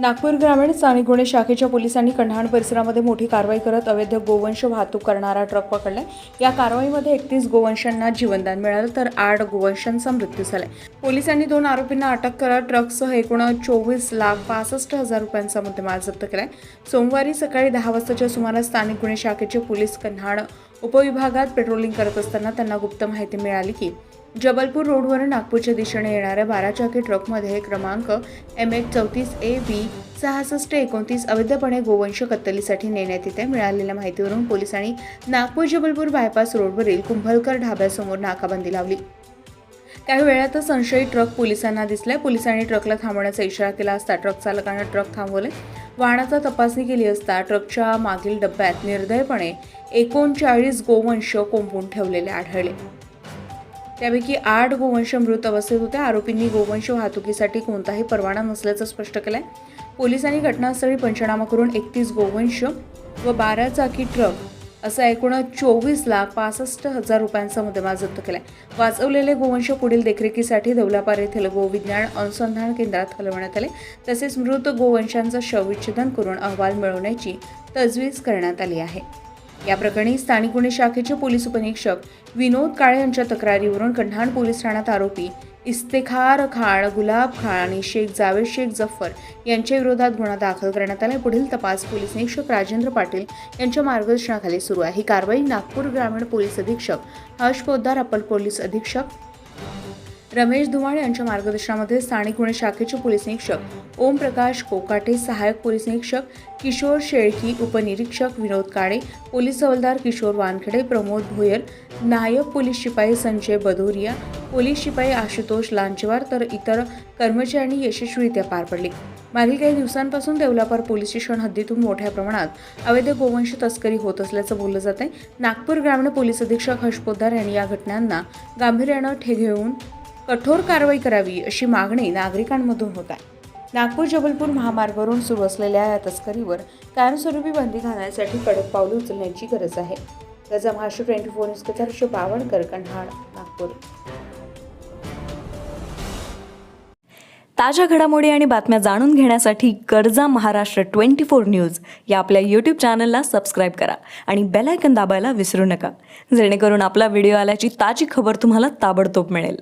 नागपूर ग्रामीण स्थानिक गुन्हे शाखेच्या पोलिसांनी कन्हाण परिसरामध्ये मोठी कारवाई करत अवैध गोवंश वाहतूक करणारा ट्रक पकडलाय. या कारवाईमध्ये एकतीस गोवंशांना जीवनदान मिळालं तर आठ गोवंशांचा मृत्यू झालाय. पोलिसांनी दोन आरोपींना अटक करत ट्रकसह एकूण चोवीस लाख पासष्ट हजार रुपयांचा मुद्देमाल जप्त केलाय. सोमवारी सकाळी दहा वाजताच्या सुमारास स्थानिक गुन्हे शाखेचे पोलीस कन्हाड उपविभागात पेट्रोलिंग करत असताना त्यांना गुप्त माहिती मिळाली की जबलपूर रोडवरून नागपूरच्या दिशेने येणाऱ्या बाराचाकी ट्रकमध्ये क्रमांक एम एच चौतीस ए बी सहासष्ट एकोणतीस अवैधपणे गोवंश कत्तलीसाठी नेण्यात येते. मिळालेल्या माहितीवरून पोलिसांनी नागपूर जबलपूर बायपास रोडवरील कुंभलकर ढाब्यासमोर नाकाबंदी लावली. काही वेळातच संशयित ट्रक पोलिसांना दिसलाय. पोलिसांनी ट्रकला थांबवण्याचा इशारा केला असता ट्रक चालकानं ट्रक थांबवले. वाहनाचा तपासणी केली असता ट्रकच्या मागील डब्यात निर्दयपणे एकोणचाळीस गोवंश कोंबून ठेवलेले आढळले. त्यापैकी आठ गोवंश मृत अवस्थेत होते. आरोपींनी गोवंश वाहतुकीसाठी कोणताही परवाना नसल्याचं स्पष्ट केलंय. पोलिसांनी घटनास्थळी पंचनामा करून एकतीस गोवंश व बारा चाकी ट्रक असा एकूण चोवीस लाख पासष्ट हजार रुपयांचा मुद्देमाल जप्त केलाय. वाचवलेले गोवंश पुढील देखरेखीसाठी दौलापार येथील गोविज्ञान अनुसंधान केंद्रात हलवण्यात आले. तसेच मृत गोवंशांचं शवविच्छेदन करून अहवाल मिळवण्याची तजवीज करण्यात आली आहे. या प्रकरणी स्थानिक गुन्हे शाखेचे पोलीस उपनिरीक्षक विनोद काळे यांच्या तक्रारीवरून कन्हाण पोलीस ठाण्यात आरोपी इस्तेखार खान गुलाब खान आणि शेख जावेद शेख जफर यांच्या विरोधात गुन्हा दाखल करण्यात आला. पुढील तपास पोलीस निरीक्षक राजेंद्र पाटील यांच्या मार्गदर्शनाखाली सुरू आहे. ही कारवाई नागपूर ग्रामीण पोलीस अधीक्षक हर्ष पोद्दार अप्पर पोलीस अधीक्षक रमेश धुमाळ यांच्या मार्गदर्शनामध्ये स्थानिक गुन्हे शाखेचे पोलीस निरीक्षक ओमप्रकाश कोकाटे सहायक पोलीस निरीक्षक किशोर शेळकी उपनिरीक्षक विनोद काळे पोलीस हवालदार किशोर वानखेडे प्रमोद भोयर नायब पोलीस शिपाई संजय बदोरिया पोलीस शिपाई आशुतोष लांचवार तर इतर कर्मचाऱ्यांनी यशस्वीरित्या पार पडली. मागील काही दिवसांपासून देवलापार पोलीस स्टेशन हद्दीतून मोठ्या प्रमाणात अवैध गोवंश तस्करी होत असल्याचं बोललं जात आहे. नागपूर ग्रामीण पोलीस अधीक्षक हर्ष पोद्दार यांनी या घटनांना गांभीर्यानं ठे घेऊन कठोर कारवाई करावी अशी मागणी नागरिकांमधून होत आहे. नागपूर जबलपूर महामार्गावरून सुरू असलेल्या या तस्करीवर कायमस्वरूपी बंदी घालण्यासाठी कडक पावले उचलण्याची गरज आहे. त्याचा महाराष्ट्र ट्वेंटी फोर न्यूज कथा बावणकर कन्हाड नागपूर. ताज्या घडामोडी आणि बातम्या जाणून घेण्यासाठी गरजा महाराष्ट्र ट्वेंटी फोर न्यूज या आपल्या यूट्यूब चॅनलला सबस्क्राईब करा आणि बेलायकन दाबायला विसरू नका. जेणेकरून आपला व्हिडिओ आल्याची ताजी खबर तुम्हाला ताबडतोब मिळेल.